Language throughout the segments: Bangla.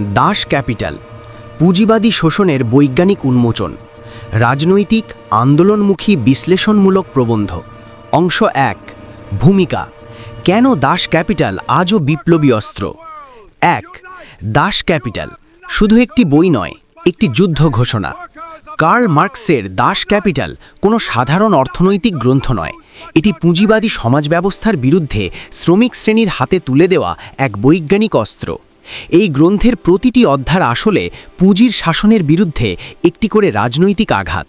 দাস ক্যাপিটাল, পুঁজিবাদী শোষণের বৈজ্ঞানিক উন্মোচন, রাজনৈতিক আন্দোলনমুখী বিশ্লেষণমূলক প্রবন্ধ। অংশ এক, ভূমিকা, কেন দাস ক্যাপিটাল আজও বিপ্লবী অস্ত্র? এক, দাস ক্যাপিটাল শুধু একটি বই নয়, একটি যুদ্ধ ঘোষণা। কার্ল মার্কসের দাস ক্যাপিটাল কোনো সাধারণ অর্থনৈতিক গ্রন্থ নয়, এটি পুঁজিবাদী সমাজ ব্যবস্থার বিরুদ্ধে শ্রমিক শ্রেণির হাতে তুলে দেওয়া এক বৈজ্ঞানিক অস্ত্র। এই গ্রন্থের প্রতিটি অধ্যার আসলে পুঁজির শাসনের বিরুদ্ধে একটি করে রাজনৈতিক আঘাত।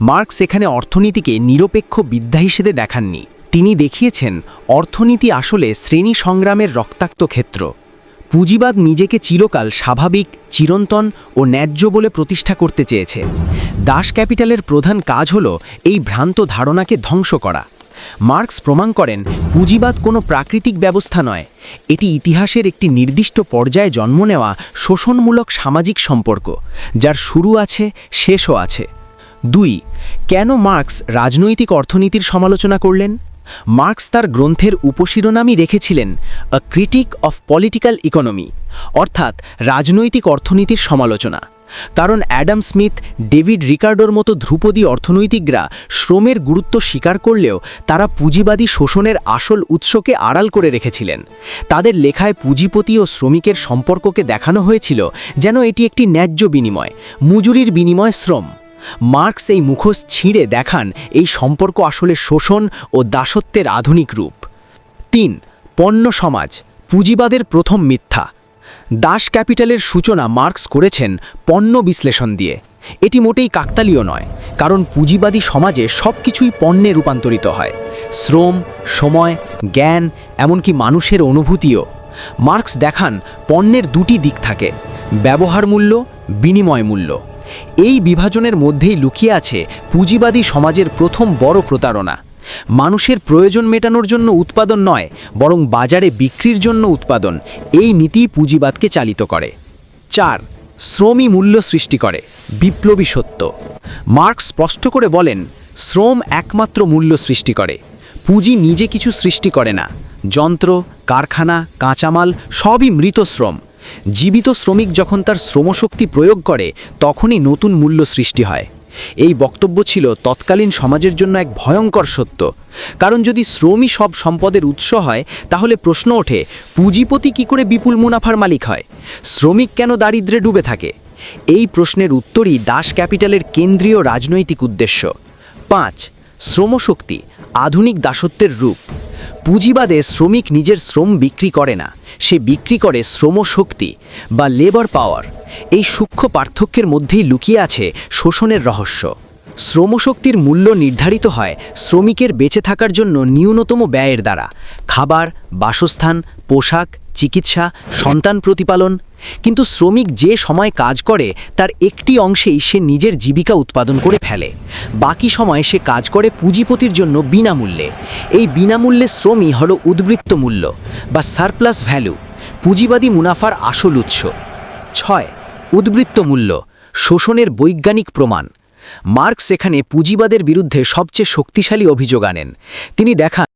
মার্কস এখানে অর্থনীতিকে নিরপেক্ষ বিদ্যা হিসেবে দেখাননি। তিনি দেখিয়েছেন, অর্থনীতি আসলে শ্রেণি সংগ্রামের রক্তাক্ত ক্ষেত্র। পুঁজিবাদ নিজেকে চিরকাল স্বাভাবিক, চিরন্তন ও ন্যায্য বলে প্রতিষ্ঠা করতে চেয়েছে। দাস ক্যাপিটালের প্রধান কাজ হল এই ভ্রান্ত ধারণাকে ধ্বংস করা। মার্কস প্রমাণ করেন, পুঁজিবাদ কোনো প্রাকৃতিক ব্যবস্থা নয়। এটি ইতিহাসের একটি নির্দিষ্ট পর্যায়ে জন্ম নেওয়া শোষণমূলক সামাজিক সম্পর্ক, যার শুরু আছে, শেষও আছে। দুই, কেন মার্কস রাজনৈতিক অর্থনীতির সমালোচনা করলেন? মার্কস তার গ্রন্থের উপশিরোনামই রেখেছিলেন a critique of political economy অর্থাৎ রাজনৈতিক অর্থনীতির সমালোচনা। কারণ অ্যাডাম স্মিথ, ডেভিড রিকার্ডোর মতো ধ্রুপদী অর্থনৈতিকরা শ্রমের গুরুত্ব স্বীকার করলেও তারা পুঁজিবাদী শোষণের আসল উৎসকে আড়াল করে রেখেছিলেন। তাদের লেখায় পুঁজিপতি ও শ্রমিকের সম্পর্ককে দেখানো হয়েছিল যেন এটি একটি ন্যায্য বিনিময়, মজুরির বিনিময় শ্রম। মার্কস এই মুখোশ ছিঁড়ে দেখান এই সম্পর্ক আসলে শোষণ ও দাসত্বের আধুনিক রূপ। তিন, পণ্য সমাজ, পুঁজিবাদের প্রথম মিথ্যা। দাস ক্যাপিটালের সূচনা মার্কস করেছেন পণ্য বিশ্লেষণ দিয়ে। এটি মোটেই কাকতালীয় নয়, কারণ পুঁজিবাদী সমাজে সব কিছুই পণ্যে রূপান্তরিত হয়। শ্রম, সময়, জ্ঞান, এমনকি মানুষের অনুভূতিও। মার্কস দেখান পণ্যের দুটি দিক থাকে, ব্যবহার মূল্য, বিনিময় মূল্য। এই বিভাজনের মধ্যেই লুকিয়ে আছে পুঁজিবাদী সমাজের প্রথম বড় প্রতারণা। মানুষের প্রয়োজন মেটানোর জন্য উৎপাদন নয়, বরং বাজারে বিক্রির জন্য উৎপাদন। এই নীতি পুঁজিবাদকে চালিত করে। চার, শ্রমই মূল্য সৃষ্টি করে। বিপ্লবী সত্য। মার্কস স্পষ্ট করে বলেন, শ্রম একমাত্র মূল্য সৃষ্টি করে। পুঁজি নিজে কিছু সৃষ্টি করে না। যন্ত্র, কারখানা, কাঁচামাল সবই মৃত শ্রম। জীবিত শ্রমিক যখন তার শ্রমশক্তি প্রয়োগ করে, তখনই নতুন মূল্য সৃষ্টি হয়। এই বক্তব্য ছিল তৎকালীন সমাজের জন্য এক ভয়ঙ্কর সত্য। কারণ যদি শ্রমই সব সম্পদের উৎস হয়, তাহলে প্রশ্ন ওঠে, পুঁজিপতি কি করে বিপুল মুনাফার মালিক হয়? শ্রমিক কেন দারিদ্রে ডুবে থাকে? এই প্রশ্নের উত্তরই দাস ক্যাপিটালের কেন্দ্রীয় রাজনৈতিক উদ্দেশ্য। পাঁচ, শ্রমশক্তি, আধুনিক দাসত্বের রূপ। পুঁজিবাদে শ্রমিক নিজের শ্রম বিক্রি করে না, সে বিক্রি করে শ্রমশক্তি বা লেবার পাওয়ার এই সূক্ষ্ম পার্থক্যের মধ্যেই লুকিয়ে আছে শোষণের রহস্য। শ্রমশক্তির মূল্য নির্ধারিত হয় শ্রমিকের বেঁচে থাকার জন্য ন্যূনতম ব্যয়ের দ্বারা। খাবার, বাসস্থান, পোশাক, চিকিৎসা, সন্তান প্রতিপালন কিন্তু শ্রমিক যে সময় কাজ করে, তার একটি অংশেই সে নিজের জীবিকা উৎপাদন করে ফেলে। বাকি সময় সে কাজ করে পুঁজিপতির জন্য বিনামূল্যে। এই বিনামূল্যে শ্রমই হল উদ্বৃত্ত মূল্য বা সারপ্লাস ভ্যালু, পুঁজিবাদী মুনাফার আসল উৎস। ছয়, উদ্বৃত্ত মূল্য, শোষণের বৈজ্ঞানিক প্রমাণ। মার্কস এখানে পুঁজিবাদের বিরুদ্ধে সবচেয়ে শক্তিশালী অভিযোগ আনেন। তিনি দেখান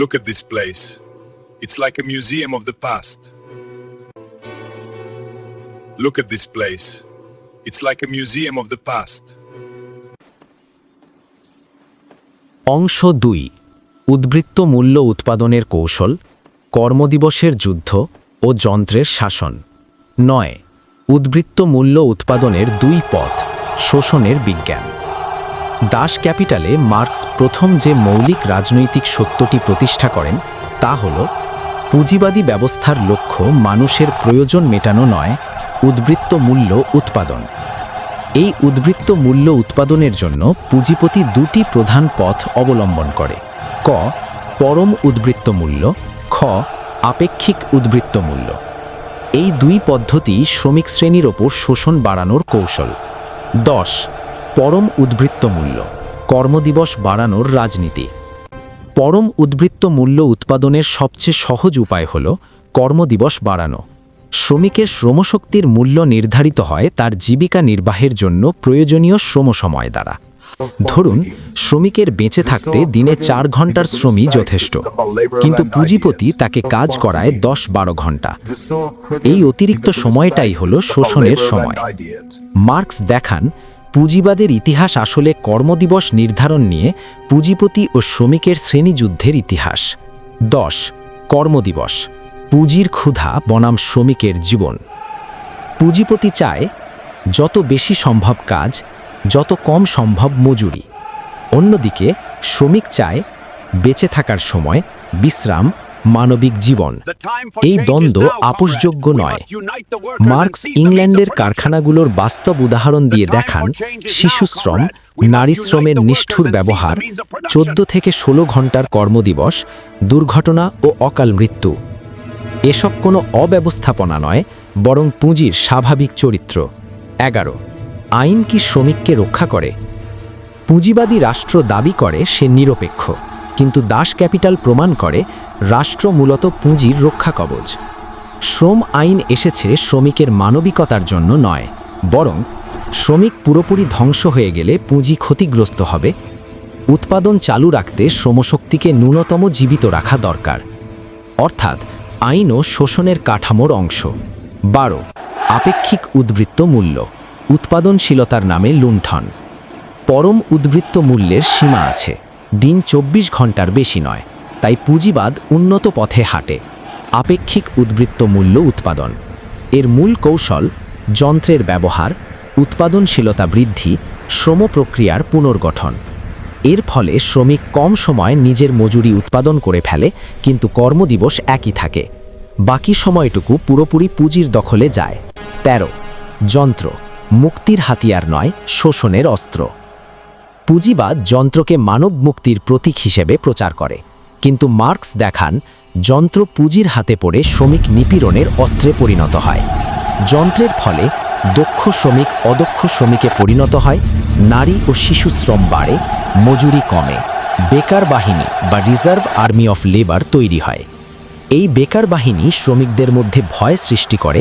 Look at this place. It's like a museum of the past. Look at this place. It's like a museum of the past. অংশ দুই উদ্বৃত্ত মূল্য উৎপাদনের কৌশল কর্মদিবসের যুদ্ধ ও যন্ত্রের শাসন নয় উদ্বৃত্ত মূল্য উৎপাদনের দুই পথ শোষণের বিজ্ঞান দাস ক্যাপিটালে মার্কস প্রথম যে মৌলিক রাজনৈতিক সত্যটি প্রতিষ্ঠা করেন, তা হল, পুঁজিবাদী ব্যবস্থার লক্ষ্য মানুষের প্রয়োজন মেটানো নয়, উদ্বৃত্ত মূল্য উৎপাদন। এই উদ্বৃত্ত মূল্য উৎপাদনের জন্য পুঁজিপতি দুটি প্রধান পথ অবলম্বন করে। ক, পরম উদ্বৃত্ত মূল্য, খ, আপেক্ষিক উদ্বৃত্ত মূল্য। এই দুই পদ্ধতি শ্রমিক শ্রেণির ওপর শোষণ বাড়ানোর কৌশল। দশ পরম উদ্বৃত্ত মূল্য, কর্মদিবস বাড়ানোর রাজনীতি। পরম উদ্বৃত্ত মূল্য উৎপাদনের সবচেয়ে সহজ উপায় হল কর্মদিবস বাড়ানো। শ্রমিকের শ্রমশক্তির মূল্য নির্ধারিত হয় তার জীবিকা নির্বাহের জন্য প্রয়োজনীয় শ্রম সময় দ্বারা। ধরুন, শ্রমিকের বেঁচে থাকতে দিনে চার ঘণ্টার শ্রমই যথেষ্ট, কিন্তু পুঁজিপতি তাকে কাজ করায় দশ বারো ঘণ্টা এই অতিরিক্ত সময়টাই হল শোষণের সময়। মার্কস দেখান পুঁজিবাদের ইতিহাস আসলে কর্মদিবস নির্ধারণ নিয়ে পুঁজিপতি ও শ্রমিকের শ্রেণীযুদ্ধের ইতিহাস। দশ, কর্মদিবস। পুঁজির ক্ষুধা বনাম শ্রমিকের জীবন। পুঁজিপতি চায়, যত বেশি সম্ভব কাজ, যত কম সম্ভব মজুরি। অন্যদিকে, শ্রমিক চায়, বেঁচে থাকার সময় বিশ্রাম মানবিক জীবন। এই দ্বন্দ্ব আপোষযোগ্য নয়। মার্কস ইংল্যান্ডের কারখানাগুলোর বাস্তব উদাহরণ দিয়ে দেখান শিশুশ্রম নারী শ্রমের নিষ্ঠুর ব্যবহার চোদ্দ থেকে ষোলো ঘণ্টার কর্মদিবস দুর্ঘটনা ও অকাল মৃত্যু। এসব কোনো অব্যবস্থাপনা নয় বরং পুঁজির স্বাভাবিক চরিত্র। এগারো আইন কি শ্রমিককে রক্ষা করে? পুঁজিবাদী রাষ্ট্র দাবি করে সে নিরপেক্ষ কিন্তু দাস ক্যাপিটাল প্রমাণ করে রাষ্ট্র মূলত পুঁজির রক্ষা কবচ। শ্রম আইন এসেছে শ্রমিকের মানবিকতার জন্য নয়, বরং শ্রমিক পুরোপুরি ধ্বংস হয়ে গেলে পুঁজি ক্ষতিগ্রস্ত হবে। উৎপাদন চালু রাখতে শ্রমশক্তিকে ন্যূনতম জীবিত রাখা দরকার। অর্থাৎ আইনও শোষণের কাঠামোর অংশ। বারো, আপেক্ষিক উদ্বৃত্ত মূল্য, উৎপাদনশীলতার নামে লুণ্ঠন। পরম উদ্বৃত্ত মূল্যের সীমা আছে, দিন চব্বিশ ঘণ্টার বেশি নয়। তাই পুঁজিবাদ উন্নত পথে হাঁটে। আপেক্ষিক উদ্বৃত্ত মূল্য উৎপাদন। এর মূল কৌশল যন্ত্রের ব্যবহার, উৎপাদনশীলতা বৃদ্ধি, শ্রম প্রক্রিয়ার পুনর্গঠন। এর ফলে শ্রমিক কম সময় নিজের মজুরি উৎপাদন করে ফেলে, কিন্তু কর্মদিবস একই থাকে। বাকি সময়টুকু পুরোপুরি পুঁজির দখলে যায়। ১৩ যন্ত্র। মুক্তির হাতিয়ার নয়, শোষণের অস্ত্র। পুঁজিবাদ যন্ত্রকে মানব মুক্তির প্রতীক হিসেবে প্রচার করে। কিন্তু মার্কস দেখান, যন্ত্র পুঁজির হাতে পড়ে শ্রমিক নিপীড়নের অস্ত্রে পরিণত হয়। যন্ত্রের ফলে দক্ষ শ্রমিক অদক্ষ শ্রমিকে পরিণত হয়, নারী ও শিশু শ্রম বাড়ে, মজুরি কমে, বেকার বাহিনী বা রিজার্ভ আর্মি অফ লেবার তৈরি হয়। এই বেকার বাহিনী শ্রমিকদের মধ্যে ভয় সৃষ্টি করে,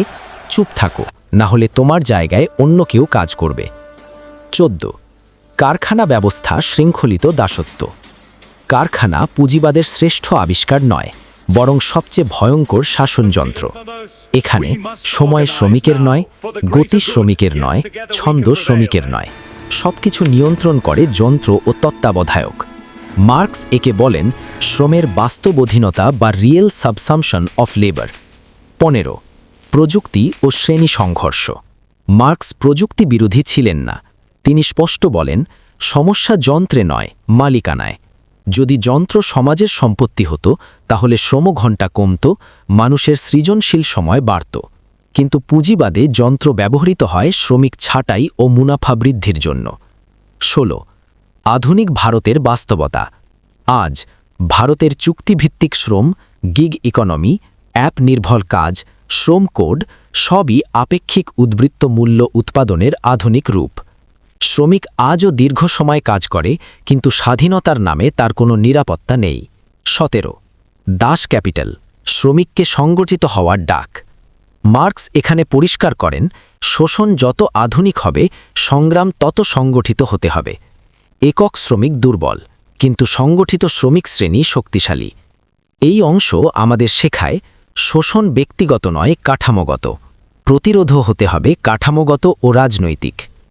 চুপ থাকো, না হলে তোমার জায়গায় অন্য কেউ কাজ করবে। চোদ্দ, কারখানা ব্যবস্থা শৃঙ্খলিত দাসত্ব। কারখানা পুঁজিবাদের শ্রেষ্ঠ আবিষ্কার নয়, বরং সবচেয়ে ভয়ঙ্কর শাসনযন্ত্র এখানে সময় শ্রমিকের নয়, গতি শ্রমিকের নয়, ছন্দ শ্রমিকের নয়। সবকিছু নিয়ন্ত্রণ করে যন্ত্র ও তত্ত্বাবধায়ক। মার্কস একে বলেন শ্রমের বাস্তব অধীনতা বা রিয়েল সাবসামশন অফ লেবার। পনেরো, প্রযুক্তি ও শ্রেণি সংঘর্ষ। মার্কস প্রযুক্তি বিরোধী ছিলেন না। তিনি স্পষ্ট বলেন, সমস্যা যন্ত্রে নয়, মালিকানায়। যদি যন্ত্র সমাজের সম্পত্তি হতো, তাহলে শ্রমঘণ্টা কমত, মানুষের সৃজনশীল সময় বাড়ত। কিন্তু পুঁজিবাদে যন্ত্র ব্যবহৃত হয় শ্রমিক ছাঁটাই ও মুনাফা বৃদ্ধির জন্য। ১৬ আধুনিক ভারতের বাস্তবতা। আজ, ভারতের চুক্তিভিত্তিক শ্রম, গিগ ইকোনমি, অ্যাপ নির্ভর কাজ, শ্রম কোড সবই আপেক্ষিক উদ্বৃত্ত মূল্য উৎপাদনের আধুনিক রূপ। শ্রমিক আজও দীর্ঘ সময় কাজ করে, কিন্তু স্বাধীনতার নামে তার কোনো নিরাপত্তা নেই। সতেরো। দাস ক্যাপিটাল, শ্রমিককে সংগঠিত হওয়ার ডাক। মার্কস এখানে পরিষ্কার করেন, শোষণ যত আধুনিক হবে, সংগ্রাম তত সংগঠিত হতে হবে। একক শ্রমিক দুর্বল, কিন্তু সংগঠিত শ্রমিক শ্রেণি শক্তিশালী। এই অংশ আমাদের শেখায়, শোষণ ব্যক্তিগত নয়, কাঠামোগত। প্রতিরোধও হতে হবে কাঠামোগত ও রাজনৈতিক।